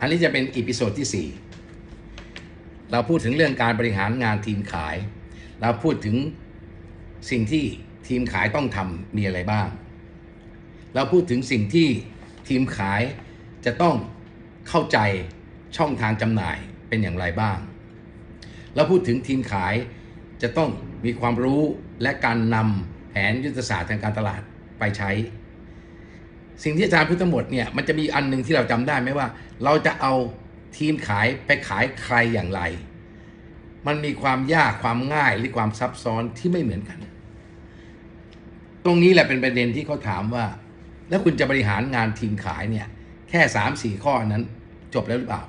อันนี้จะเป็นอีพิโซดที่ 4 เราพูดถึงเรื่องการบริหารงานทีมขาย เราพูดถึงสิ่งที่ทีมขายต้องทำมีอะไรบ้าง เราพูดถึงสิ่งที่ทีมขายจะต้องเข้าใจช่องทางจำหน่ายเป็นอย่างไรบ้าง เราพูดถึงทีมขายจะต้องมีความรู้และการนำแผนยุทธศาสตร์ทางการตลาดไปใช้ สิ่งที่อาจารย์พูดทั้งหมดเนี่ยมันจะมีอันหนึ่งที่เราจำได้ไหมว่า เราจะเอาทีมขายไปขายใครอย่างไร มันมีความยากความง่ายหรือความซับซ้อนที่ไม่เหมือนกัน ตรงนี้แหละเป็นประเด็นที่เขาถามว่า แล้วคุณจะบริหารงานทีมขายเนี่ยแค่สามสี่ข้อนั้น จบแล้วหรือเปล่า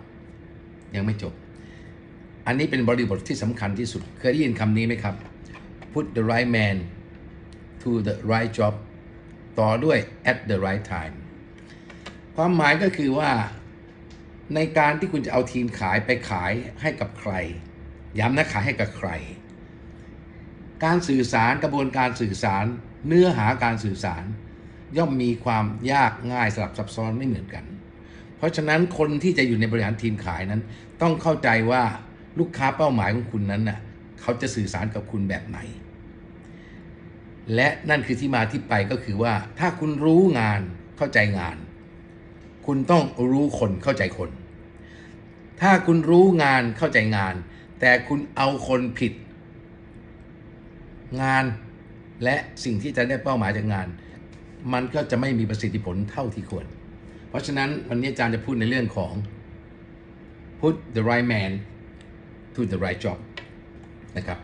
ยังไม่จบ อันนี้เป็นบริบทที่สำคัญที่สุดเคยได้ยินคำนี้ไหมครับ put the right man to the right job ต่อด้วย at the right time ความหมายก็คือว่าในการที่คุณจะเอาทีมขายไปขายให้กับใคร ย้ำนะขายให้กับใคร การสื่อสารกระบวนการสื่อสารเนื้อหาการสื่อสาร ย่อมมีความยากง่ายสลับซับซ้อนไม่เหมือนกัน เพราะฉะนั้นคนที่จะอยู่ในบริหารทีมขายนั้น ต้องเข้าใจว่าลูกค้าเป้าหมายของคุณนั้นน่ะเขาจะสื่อสารกับคุณแบบไหน และนั่นคือที่มาที่ไปก็คือว่า ถ้าคุณรู้งานเข้าใจงาน คุณต้องรู้คนเข้าใจคน ถ้าคุณรู้งานเข้าใจงาน แต่คุณเอาคนผิด งานและสิ่งที่จะได้เป้าหมายจากงาน มันก็จะไม่มีประสิทธิผลเท่าที่ควร เพราะฉะนั้นวันนี้อาจารย์จะพูดในเรื่องของ put the right man to the right job นะครับ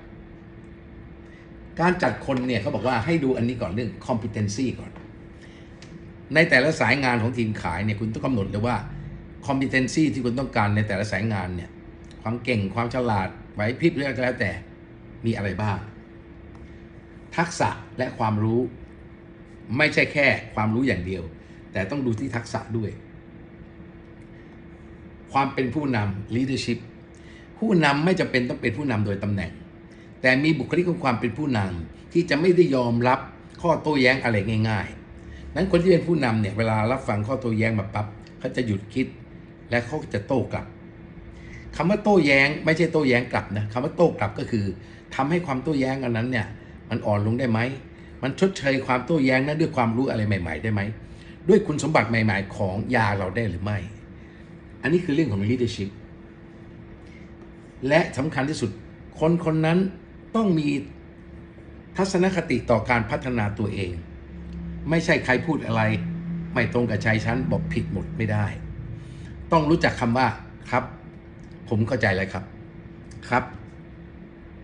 การจัดคนเนี่ยเขาบอกว่าให้ดูอันนี้ก่อนเรื่อง competency ก่อน ในแต่ละสายงานของทีมขายเนี่ยคุณต้องกำหนดเลยว่า competency ที่คุณต้องการในแต่ละสายงานเนี่ยความเก่งความฉลาดไหวพริบหรืออะไรก็แล้วแต่มีอะไรบ้าง ทักษะและความรู้ไม่ใช่แค่ความรู้อย่างเดียว แต่ต้องดูที่ทักษะด้วย ความเป็นผู้นำ leadership ผู้นำไม่จำเป็นต้องเป็นผู้นำโดยตำแหน่ง แต่มีบุคลิกของความเป็นผู้นำที่จะไม่ได้ยอมรับข้อโต้แย้งอะไรง่าย ๆ นั้นคนที่เป็นผู้นำเนี่ยเวลารับฟังข้อโต้แย้งมาปั๊บเขาจะหยุดคิด และเขาจะโต้กลับคำว่าโต้แย้ง ไม่ใช่โต้แย้งกลับนะคำว่าโต้กลับก็คือทำให้ความโต้แย้งอันนั้นเนี่ยมันอ่อนลงได้ไหมมันชดเชยความโต้แย้งนั้นด้วยความรู้อะไรใหม่ ๆ ได้ไหมด้วยคุณสมบัติใหม่ ๆ ของยาเราได้หรือไม่ อันนี้คือเรื่องของ leadership และสำคัญที่สุดคนคนนั้น ต้องมีทัศนคติต่อการพัฒนาตัวเอง ไม่ใช่ใครพูดอะไร ไม่ตรงกับใจฉันบอกผิดหมดไม่ได้ ต้องรู้จักคำว่าครับ ผมเข้าใจแล้วครับครับ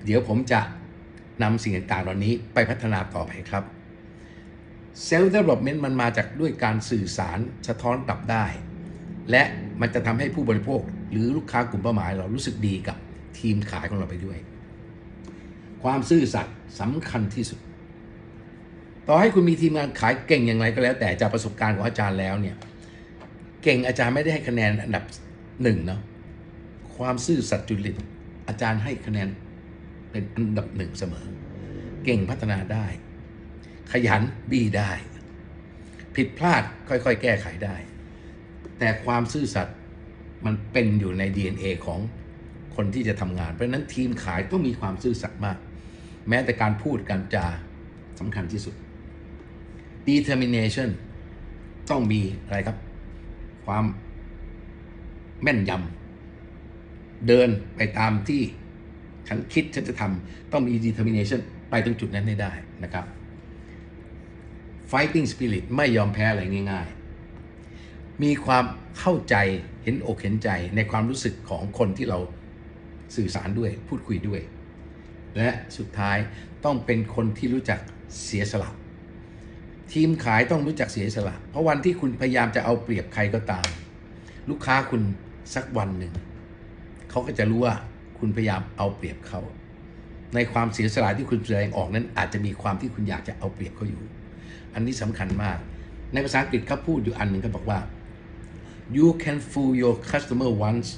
เดี๋ยวผมจะนำสิ่งต่างๆเหล่านี้ไปพัฒนาต่อไปครับเซลล์ development มันมาจากด้วยการสื่อสารสะท้อนกลับได้ และมันจะทำให้ผู้บริโภค หรือลูกค้ากลุ่มเป้าหมายเรารู้สึกดีกับทีมขายของเราไปด้วย ความซื่อสัตย์สำคัญที่สุด ต่อให้คุณมีทีมงานขายเก่งอย่างไรก็แล้ว แต่จากประสบการณ์ของอาจารย์แล้วเนี่ย เก่งอาจารย์ไม่ได้ให้คะแนนอันดับหนึ่งเนาะความซื่อสัตย์จุลิต อาจารย์ให้คะแนนเป็นอันดับหนึ่งเสมอ เก่งพัฒนาได้ ขยันดีได้ ผิดพลาดค่อยๆ แก้ไขได้ แต่ความซื่อสัตย์มันเป็นอยู่ใน DNA ของคนที่จะทำงาน เพราะฉะนั้นทีมขายต้องมีความซื่อสัตย์มาก แม้แต่การพูดการจาสำคัญที่สุด determination ต้องมีอะไรครับ ความแม่นยำเดินไปตามที่ฉันคิดฉันจะทำต้องมี determination ไปตรงจุดนั้นให้ได้นะครับ fighting spirit ไม่ยอมแพ้อะไรง่าย ๆ มีความเข้าใจเห็นอกเห็นใจในความรู้สึกของคนที่เราสื่อสารด้วยพูดคุยด้วย และสุดท้ายต้องเป็นคนที่รู้จักเสียสละทีมขายต้องรู้จักเสียสละ เพราะวันที่คุณพยายามจะเอาเปรียบใครก็ตาม ลูกค้าคุณสักวันหนึ่ง เขาก็จะรู้ว่าคุณพยายามเอาเปรียบเขา ในความเสียสละที่คุณแสดงออกนั้น อาจจะมีความที่คุณอยากจะเอาเปรียบเขาอยู่ อันนี้สำคัญมาก ในภาษาอังกฤษเขาพูดอยู่อันหนึ่งเขาบอกว่า you can fool your customer once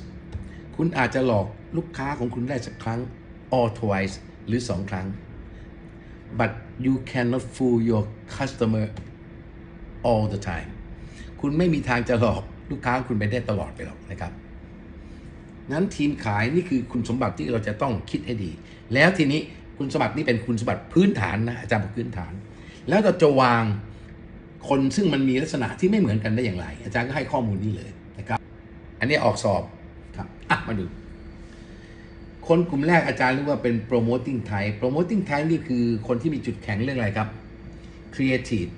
คุณอาจจะหลอกลูกค้าของคุณได้สักครั้ง or twice หรือสองครั้ง but you cannot fool your customer all the time คุณไม่มีทางจะหลอกลูกค้าคุณไปได้ตลอดไปหรอกนะครับนั้นทีมขายนี่คือคุณสมบัติที่เราจะต้องคิดให้ดี แล้วทีนี้คุณสมบัตินี่เป็นคุณสมบัติพื้นฐานนะอาจารย์บอกพื้นฐาน แล้วเราจะวางคนซึ่งมันมีลักษณะที่ไม่เหมือนกันได้อย่างไร อาจารย์ก็ให้ข้อมูลนี้เลยนะครับ อันนี้ออกสอบครับอะมาดู คนกลุ่มแรกอาจารย์เรียกว่าเป็น promoting type promoting type นี่คือคนที่มีจุดแข็งเรื่องอะไรครับ creative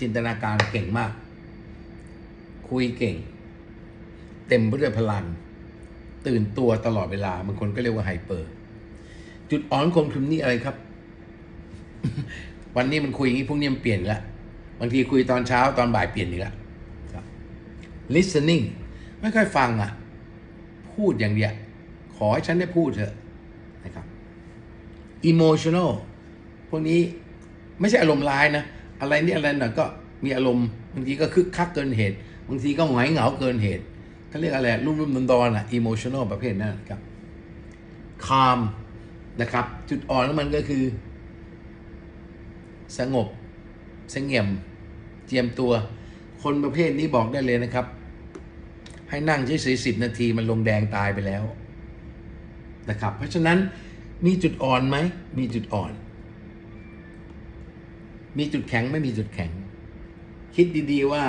จินตนาการเก่งมาก คุยเก่ง เต็มไปด้วยพลัง ตื่นตัวตลอดเวลาบางคนก็เรียกว่าไฮเปอร์ จุดอ่อนของคนกลุ่มนี้อะไรครับ วันนี้มันคุยอย่างนี้พรุ่งนี้มันเปลี่ยนละบางทีคุยตอนเช้าตอนบ่ายเปลี่ยนอีกล้วครับ listening ไม่ค่อยฟังอะ พูดอย่างเดียว ขอให้ฉันได้พูดเถอะนะครับ emotional พวกนี้ไม่ใช่อารมณ์ร้ายนะ อะไรนี่อะไรหน่อยก็มีอารมณ์บางทีก็คึกคักเกินเหตุ บางทีก็หงอยเหงาเกินเหตุเขาเรียกอะไรรุ่มรุ่มดอนดอนๆอะ emotional ประเภทนั้นนะครับ calm นะครับ จุดอ่อนของมันก็คือ สงบเสงี่ยมเจียมตัว คนประเภทนี้บอกได้เลยนะครับ ให้นั่งเฉยๆสิบนาทีมันลงแดงตายไปแล้ว นะครับ เพราะฉะนั้นมีจุดอ่อนไหม มีจุดอ่อน มีจุดแข็งไม่มีจุดแข็ง คิดดีๆว่า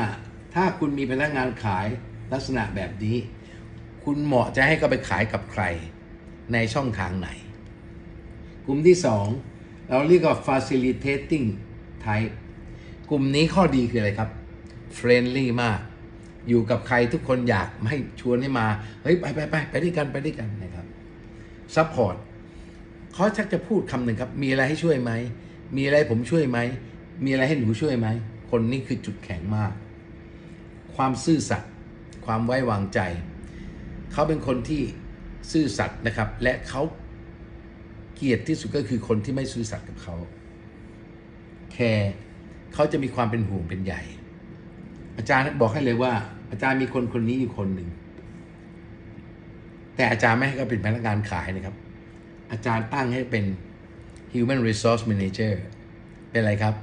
ถ้าคุณมีพนักงานขายลักษณะแบบนี้ คุณเหมาะจะให้เขาไปขายกับใครในช่องทางไหน กลุ่มที่สองเราเรียกว่า facilitating type กลุ่มนี้ข้อดีคืออะไรครับ friendly มาก อยู่กับใครทุกคนอยากให้ชวนให้มา เฮ้ย ไปไปไปไปด้วยกันไปด้วยกันนะครับ support เขาชักจะพูดคำหนึ่งครับ มีอะไรให้ช่วยไหม มีอะไรผมช่วยไหม มีอะไรให้หนูช่วยไหม คนนี้คือจุดแข็งมาก ความซื่อสัตย์ ความไว้วางใจ เขาเป็นคนที่ซื่อสัตย์นะครับ และเขาเกลียดที่สุดก็คือคนที่ไม่ซื่อสัตย์กับเขา แคร์เขาจะมีความเป็นห่วงเป็นใหญ่ อาจารย์บอกให้เลยว่า อาจารย์มีคนคนนี้อยู่คนหนึ่ง แต่อาจารย์ไม่ให้เขาเป็นพนักงานขายนะครับ อาจารย์ตั้งให้เป็น Human Resource Manager เป็นอะไรครับ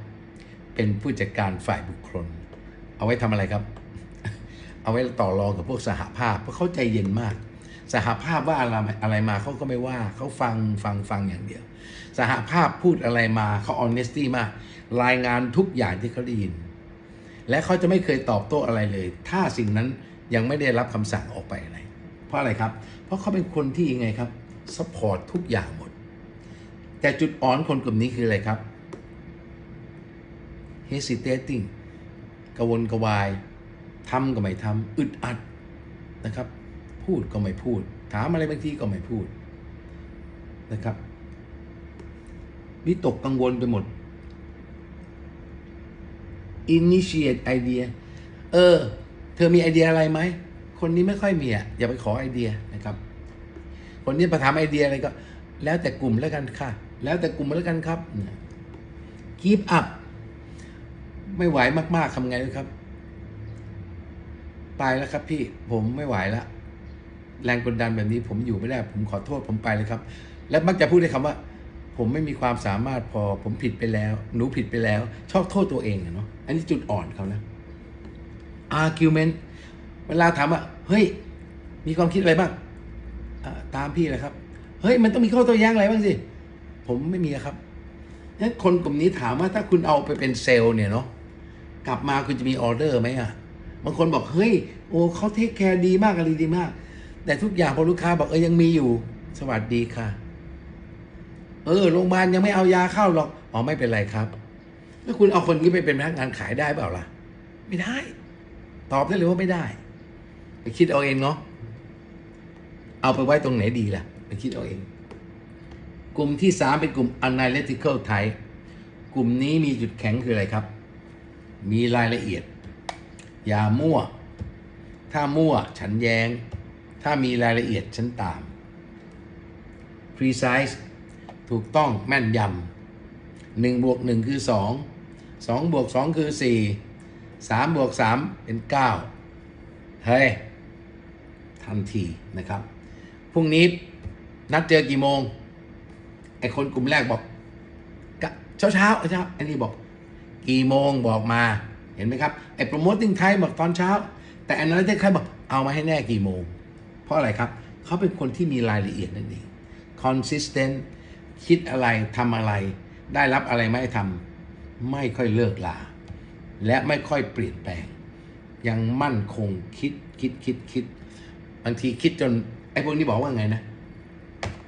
เป็นผู้จัดการฝ่ายบุคคล เอาไว้ทำอะไรครับ เอาไว้ต่อรองกับพวกสหภาพ เพราะเขาใจเย็นมาก สหภาพว่าอะไรอะไรมาเขาก็ไม่ว่าเขาฟังฟังฟังอย่างเดียว สหภาพพูดอะไรมาเขา honesty มาก รายงานทุกอย่างที่เขาได้ยิน และเขาจะไม่เคยตอบโต้อะไรเลย ถ้าสิ่งนั้นยังไม่ได้รับคำสั่งออกไปอะไร เพราะอะไรครับ เพราะเขาเป็นคนที่ยังไงครับ support ทุกอย่างหมด แต่จุดอ่อนคนกลุ่มนี้คืออะไรครับ hesitating กระวนกระวายทำก็ไม่ทำอึดอัดนะครับ พูดก็ไม่พูด ถามอะไรบางทีก็ไม่พูดนะครับวิตกกังวลไปหมด initiate idea เออ เธอมีไอเดียอะไรไหม คนนี้ไม่ค่อยมีอะอย่าไปขอไอเดียนะครับ คนนี้มาถามไอเดียอะไรก็ แล้วแต่กลุ่มแล้วกันค่ะ แล้วแต่กลุ่มแล้วกันครับ keep up ไม่ไหวมากๆทำไงครับไปแล้วครับพี่ผมไม่ไหวแล้วแรงกดดันแบบนี้ผมอยู่ไม่ได้ ผมขอโทษผมไปเลยครับ และมักจะพูดได้คำว่า ผมไม่มีความสามารถพอ ผมผิดไปแล้ว หนูผิดไปแล้ว ชอบโทษตัวเองเนาะอันนี้จุดอ่อนเขานะ argument เวลาถามว่าเฮ้ย มีความคิดอะไรบ้างตามพี่เลยครับ เฮ้ย มันต้องมีข้อโต้แย้งอะไรบ้างสิ ผมไม่มีครับงั้นคนกลุ่มนี้ถามว่าถ้าคุณเอาไปเป็นเซลล์เนี่ยเนาะกลับมาคุณจะมีออเดอร์ไหมอะบางคนบอกเฮ้ยโอ้เขาเทคแคร์ดีมากอะไรดีมาก แต่ทุกอย่างพอลูกค้าบอกเออยังมีอยู่ สวัสดีค่ะ เออโรงพยาบาลยังไม่เอายาเข้าหรอกอ๋อไม่เป็นไรครับ แล้วคุณเอาคนนี้ไปเป็นพนักงานขายได้เปล่าล่ะ ไม่ได้ ตอบได้เลยว่าไม่ได้ คิดเอาเองเนาะเอาไปไว้ตรงไหนดีล่ะ ไปคิดเอาเอง กลุ่มที่สามเป็นกลุ่ม analytical type กลุ่มนี้มีจุดแข็งคืออะไรครับ มีรายละเอียด อย่ามั่ว ถ้ามั่วฉันแยง้ง ถ้ามีรายละเอียดฉันตาม precise ถูกต้องแม่นยำหนึ่งบวกหนึ่งคือสองสองบวกสองคือสี่สามบวกสามเป็นเก้าเฮ้ย ทันทีนะครับพรุ่งนี้นัดเจอกี่โมงไอคนกลุ่มแรกบอกเช้าเช้าเช้าไอันนี้บอก กี่โมงบอกมาเห็นไหมครับไอ้ promoting time บอกตอนเช้า แต่ analytic เขาบอกเอามาให้แน่กี่โมง เพราะอะไรครับเขาเป็นคนที่มีรายละเอียดนั่นเอง consistent คิดอะไรทำอะไร ได้รับอะไรไม่ทำไม่ค่อยเลิกลา และไม่ค่อยเปลี่ยนแปลง ยังมั่นคงคิดคิดคิดคิด บางทีคิดจนไอ้พวกนี้บอกว่าไงนะ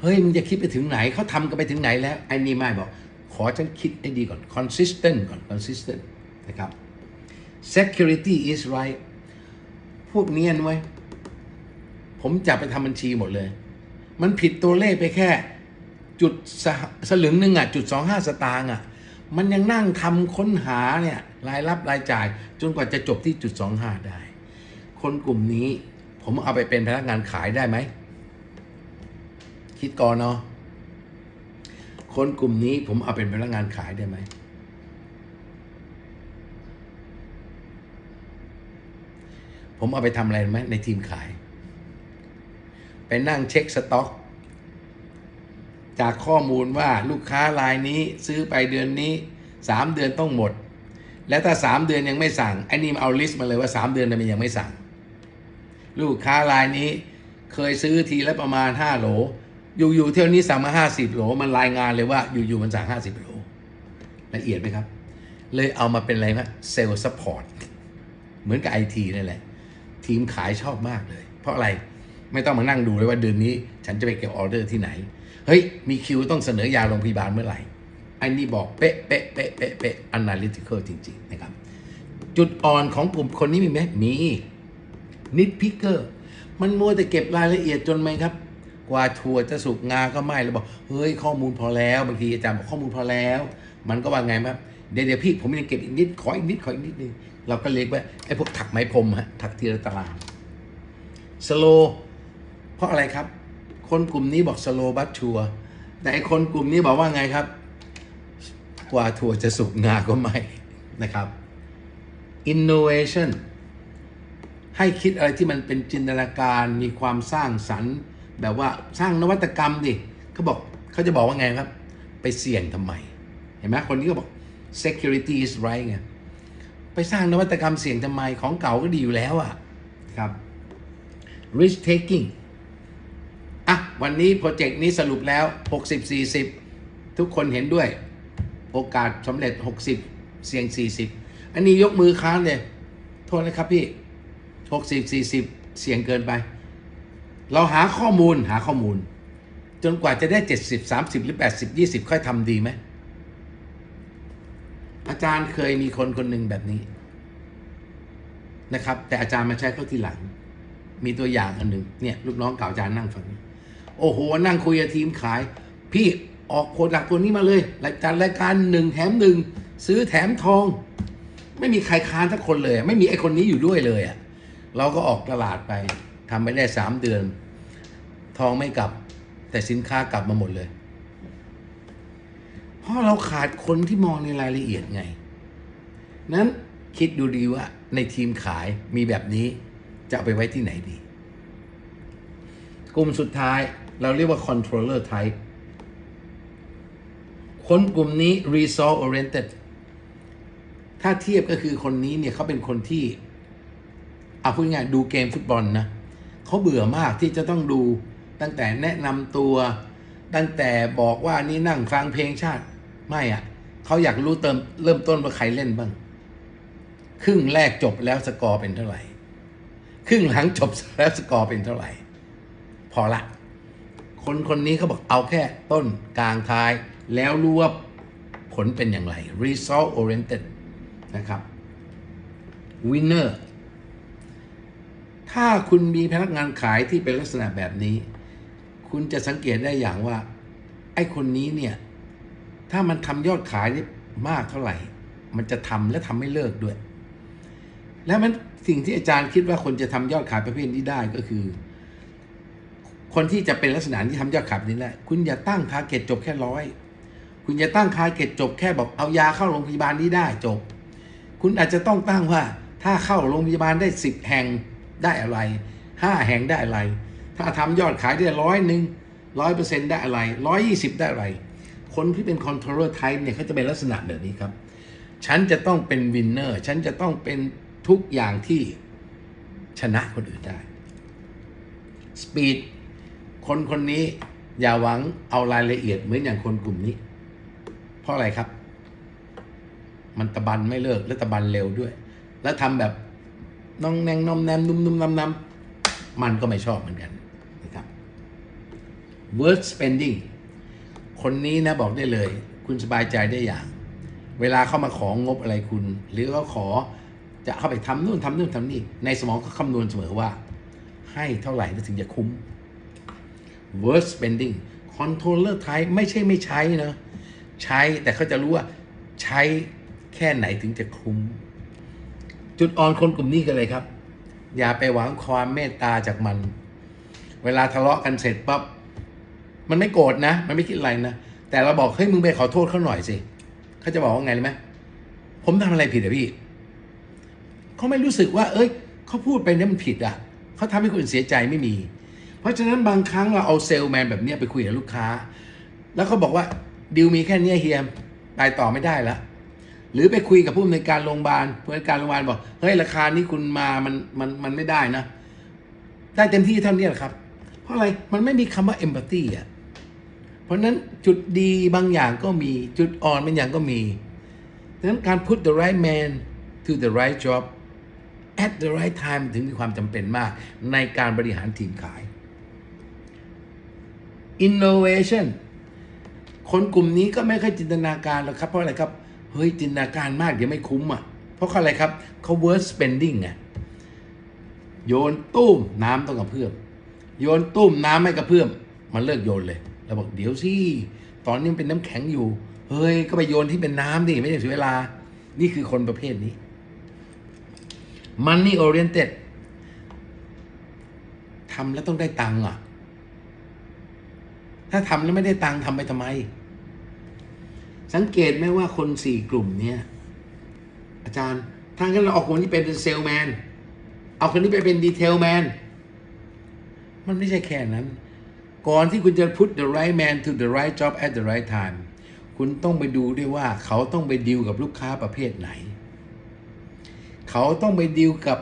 เฮ้ยมึงจะคิดไปถึงไหนเขาทำกันไปถึงไหนแล้วไอ้นี่ไม่บอก ขอฉันคิดให้ดีก่อน consistent ก่อน consistent นะครับ security is right พวกเนียนไว้ผมจับไปทำบัญชีหมดเลย มันผิดตัวเลขไปแค่จุดสสลึงหนึ่งอะจุดสองห้าสตางค์อะ มันยังนั่งทำค้นหาเนี่ยรายรับรายจ่าย จนกว่าจะจบที่จุดสองห้าได้ คนกลุ่มนี้ ผมเอาไปเป็นพนักงานขายได้ไหม คิดก่อนเนาะคนกลุ่มนี้ผมเอาเป็นพนักงานขายได้ไหม ผมเอาไปทำอะไรไหมในทีมขาย ไปนั่งเช็คสต็อก จากข้อมูลว่าลูกค้ารายนี้ซื้อไปเดือนนี้สามเดือนต้องหมด แล้วถ้าสามเดือนยังไม่สั่งไอ้นี่เอาลิสต์มาเลยว่าสามเดือนมันยังไม่สั่ง ลูกค้ารายนี้ เคยซื้อทีละประมาณห้าโหล อยู่ๆเที่ยวนี้สั่งมาห้าสิบโหล มันรายงานเลยว่าอยู่ๆมันสั่งห้าสิบโหล ละเอียดไหมครับ เลยเอามาเป็นอะไรนะเซลล์ซัพพอร์ตเหมือนกับไอทีนั่นแหละ ทีมขายชอบมากเลย เพราะอะไรไม่ต้องมานั่งดูเลยว่าเดือนนี้ ฉันจะไปเก็บออเดอร์ที่ไหน เฮ้ย มีคิวต้องเสนอยาโรงพยาบาลเมื่อไหร่อ้นี่บอกเป๊ะเป๊ะเป๊ะเป๊ะเป๊ะ analytical จริง ๆ นะครับ จุดอ่อนของกลุ่มคนนี้มีไหมมี นิดพิกเกอร์ มันมัวแต่เก็บรายละเอียดจนไหมครับ กว่าถั่วจะสุกงาก็ไม่แล้วบอกเฮ้ยข้อมูลพอแล้วบางทีอาจารย์บอกข้อมูลพอแล้ว มันก็ว่าไงครับเดี๋ยวเดี๋ยวพี่ผมยังเก็บอีกนิดขออีกนิดขออีกนิดนึงเราก็เรียกว่าไอ้พวกถักไม้พรมฮะถักทีละตารางสโลเพราะอะไรครับ คนกลุ่มนี้บอกสโลบัตชัวแต่ไอ้คนกลุ่มนี้บอกว่าไงครับ กว่าถั่วจะสุกงาก็ไม่นะครับ innovation ให้คิดอะไรที่มันเป็นจินตนาการมีความสร้างสรรค์ แบบว่าสร้างนวัตกรรมดิเขาบอกเขาจะบอกว่าไงครับ ไปเสี่ยงทำไม เห็นไหมคนนี้ก็บอก security is right ไงไปสร้างนวัตกรรมเสี่ยงทำไมของเก่าก็ดีอยู่แล้วอะครับ risk taking อะวันนี้โปรเจกต์นี้สรุปแล้ว 60 40 ทุกคนเห็นด้วย โอกาสสำเร็จ 60 เสี่ยง 40 อันนี้ยกมือค้านเลย โทษนะครับพี่ 60 40 เสี่ยงเกินไป เราหาข้อมูลหาข้อมูล จนกว่าจะได้ 70 30 หรือ 80 20 ค่อยทำดีไหม อาจารย์เคยมีคนคนหนึ่งแบบนี้นะครับ แต่อาจารย์มาใช้เข้าทีหลัง มีตัวอย่างอันหนึ่งเนี่ยลูกน้องเก่าอาจารย์นั่งฟังโอ้โห นั่งคุยกับทีมขาย พี่ออกโคดหลักตัวนี้มาเลยรายการรายการหนึ่งแถมหนึ่งซื้อแถมทอง ไม่มีใครค้านสักคนเลย ไม่มีไอ้คนนี้อยู่ด้วยเลยอะ เราก็ออกตลาดไปทำไปได้สามเดือน ทองไม่กลับ แต่สินค้ากลับมาหมดเลย เพราะเราขาดคนที่มองในรายละเอียดไง นั้นคิดดูดีว่าในทีมขายมีแบบนี้จะเอาไปไว้ที่ไหนดี กลุ่มสุดท้ายเราเรียกว่า controller type คนกลุ่มนี้ result oriented ถ้าเทียบก็คือคนนี้เนี่ยเขาเป็นคนที่ เอาพูดง่ายดูเกมฟุตบอลนะเขาเบื่อมากที่จะต้องดูตั้งแต่แนะนำตัว ตั้งแต่บอกว่านี่นั่งฟังเพลงชาติไม่อะ่ะเขาอยากรู้เติมเริ่มต้นว่าใครเล่นบ้าง ครึ่งแรกจบแล้วสกอร์เป็นเท่าไหร่ ครึ่งหลังจบแล้วสกอร์เป็นเท่าไหร่ พอละ คนคนนี้เขาบอกเอาแค่ต้นกลางท้าย แล้วรู้ว่าผลเป็นอย่างไร result oriented นะครับ winner ถ้าคุณมีพนักงานขายที่เป็นลักษณะแบบนี้ คุณจะสังเกตได้อย่างว่า ไอ้คนนี้เนี่ย ถ้ามันทำยอดขายได้มากเท่าไหร่ มันจะทำและทำไม่เลิกด้วย แล้วมันสิ่งที่อาจารย์คิดว่าคนจะทำยอดขายประเภทนี้ได้ก็คือ คนที่จะเป็นลักษณะที่ทำยอดขายนี้แหละคุณอย่าตั้งทาร์เก็ตจบแค่ร้อยคุณอย่าตั้งทาร์เก็ตจบแค่บอกเอายาเข้าโรงพยาบาลนี้ได้จบ คุณอาจจะต้องตั้งว่าถ้าเข้าโรงพยาบาลได้สิบแห่ง ได้อะไรห้าแห่งได้อะไร ถ้าทำยอดขายได้ร้อยหนึ่งร้อยเปอร์เซ็นต์ได้อะไรร้อยยี่สิบได้อะไร คนที่เป็น controller type เนี่ยเขาจะเป็นลักษณะแบบนี้ครับ ฉันจะต้องเป็นวินเนอร์ฉันจะต้องเป็นทุกอย่างที่ชนะคนอื่นได้สปีดคนคนนี้อย่าหวังเอารายละเอียดเหมือนอย่างคนกลุ่มนี้ เพราะอะไรครับ มันตะบันไม่เลิกและตะบันเร็วด้วย แล้วทำแบบ น้องแนงนอมแนมนุ่มนุ่มนำนำมันก็ไม่ชอบเหมือนกันนะครับ word spending คนนี้นะบอกได้เลย คุณสบายใจได้อย่าง เวลาเข้ามาของงบอะไรคุณ หรือเขาขอจะเข้าไปทำนู่นทำนู่นทำนี่ ในสมองเขาคำนวณเสมอว่า ให้เท่าไหร่ถึงจะคุ้ม word spending controller ไทยไม่ใช่ไม่ใช้นะ ใช้แต่เขาจะรู้ว่าใช้แค่ไหนถึงจะคุ้ม จุดอ่อนคนกลุ่มนี้กันเลยครับ อย่าไปหวังความเมตตาจากมัน เวลาทะเลาะกันเสร็จปั๊บมันไม่โกรธนะ มันไม่คิดอะไรนะ แต่เราบอกเฮ้ยมึงไปขอโทษเขาหน่อยสิเขาจะบอกว่าไงรู้ไหมผมทำอะไรผิดอะพี่เขาไม่รู้สึกว่า เอ้ยเขาพูดไปนี่มันผิดอะเขาทำให้คนอื่นเสียใจไม่มี เพราะฉะนั้นบางครั้งเราเอาเซลแมนแบบเนี้ยไปคุยกับลูกค้า แล้วเขาบอกว่าดิวมีแค่เนี้ยเฮียมไปต่อไม่ได้ละ หรือไปคุยกับผู้อำนวยการโรงพยาบาลผู้อำนวยการโรงพยาบาลบอกเฮ้ยราคานี้คุณมามันมันมันไม่ได้นะได้เต็มที่เท่านี้แหละครับ เพราะอะไรมันไม่มีคำว่า empathy อะเพราะฉะนั้นจุดดีบางอย่างก็มีจุดอ่อนบางอย่างก็มีดังนั้นการ put the right man to the right job at the right time ถึงมีความจำเป็นมากในการบริหารทีมขาย innovation คนกลุ่มนี้ก็ไม่ค่อยจินตนาการหรอกครับ เพราะอะไรครับ เฮ้ยจินตนาการมากเดี๋ยวไม่คุ้มอะ เพราะเขาอะไรครับเขา word spending ไงโยนตุ้มน้ำต้องกระเพื่อมโยนตุ้มน้ำไม่กระเพื่อมมันเลิกโยนเลยแล้วบอกเดี๋ยวสิตอนนี้มันเป็นน้ำแข็งอยู่ เฮ้ยก็ไปโยนที่เป็นน้ำดิไม่ได้เสียเวลา นี่คือคนประเภทนี้ money oriented ทำแล้วต้องได้ตังค์อะ ถ้าทำแล้วไม่ได้ตังค์ทำไปทำไม สังเกตไหมว่าคนสี่กลุ่มเนี้ยอาจารย์ทางนั้นเราเอาคนที่เป็นเซลแมนเอาคนนี้ไปเป็นดีเทลแมนมันไม่ใช่แค่นั้น ก่อนที่คุณจะ put the right man to the right job at the right time คุณต้องไปดูด้วยว่า เขาต้องไปดีลกับลูกค้าประเภทไหน เขาต้องไปดีลกับ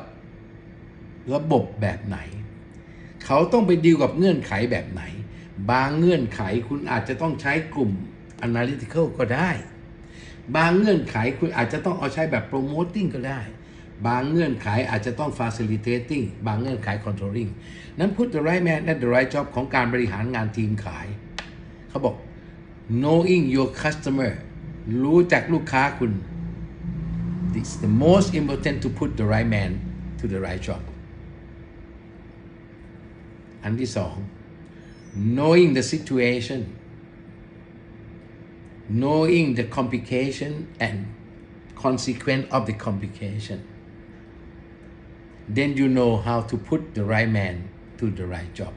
ระบบแบบไหน เขาต้องไปดีลกับเงื่อนไขแบบไหน บางเงื่อนไขคุณอาจจะต้องใช้กลุ่ม analytical ก็ได้ บางเงื่อนไขคุณอาจจะต้องเอาใช้แบบ promoting ก็ได้ บางเงื่อนไขอาจจะต้อง facilitating บางเงื่อนไข controlling นั้น put the right man at the right job ของการบริหารงานทีมขาย เขาบอก knowing your customer รู้จักลูกค้าคุณ It's the most important to put the right man to the right job อันที่สอง knowing the situation knowing the complication and consequence of the complication then you know how to put the right man to the right job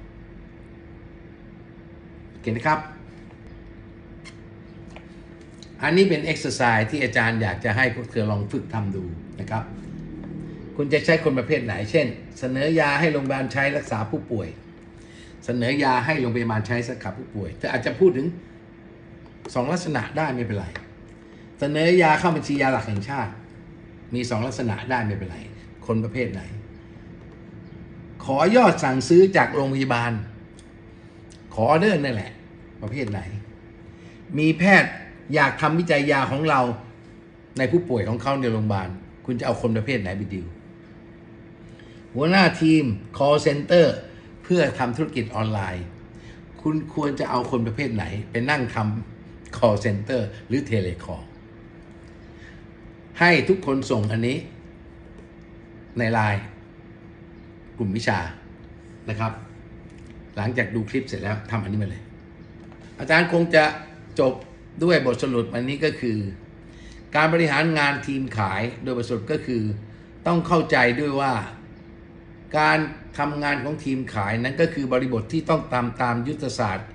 โอเคนะครับ อันนี้เป็น exercise ที่อาจารย์อยากจะให้พวกเธอลองฝึกทำดูนะครับ คุณจะใช้คนประเภทไหน เช่น เสนอยาให้โรงพยาบาลใช้รักษาผู้ป่วย เสนอยาให้โรงพยาบาลใช้รักษาผู้ป่วย เธออาจจะพูดถึง สองลักษณะได้ไม่เป็นไร เสนอยาเข้าบัญชียาหลักแห่งชาติ มีสองลักษณะได้ไม่เป็นไร คนประเภทไหน ขอยอดสั่งซื้อจากโรงพยาบาล ขอออเดอร์นั่นแหละ ประเภทไหน มีแพทย์อยากทำวิจัยยาของเราในผู้ป่วยของเขาในโรงพยาบาล คุณจะเอาคนประเภทไหนไปดิวหัวหน้าทีม call center เพื่อทำธุรกิจออนไลน์ คุณควรจะเอาคนประเภทไหน ไปนั่งทำ call center หรือ telecall ให้ทุกคนส่งอันนี้ในไลน์กลุ่มวิชานะครับ หลังจากดูคลิปเสร็จแล้วทำอันนี้มาเลย อาจารย์คงจะจบด้วยบทสรุปอันนี้ก็คือ การบริหารงานทีมขายโดยบทสรุปก็คือ ต้องเข้าใจด้วยว่า การทำงานของทีมขายนั้นก็คือบริบทที่ต้องตามตามยุทธศาสตร์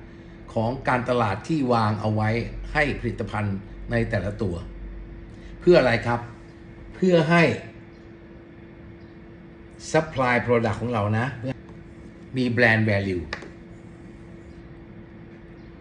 ของการตลาดที่วางเอาไว้ให้ผลิตภัณฑ์ในแต่ละตัว เพื่ออะไรครับ เพื่อให้ supply product ของเรานะ มีแบรนด์ value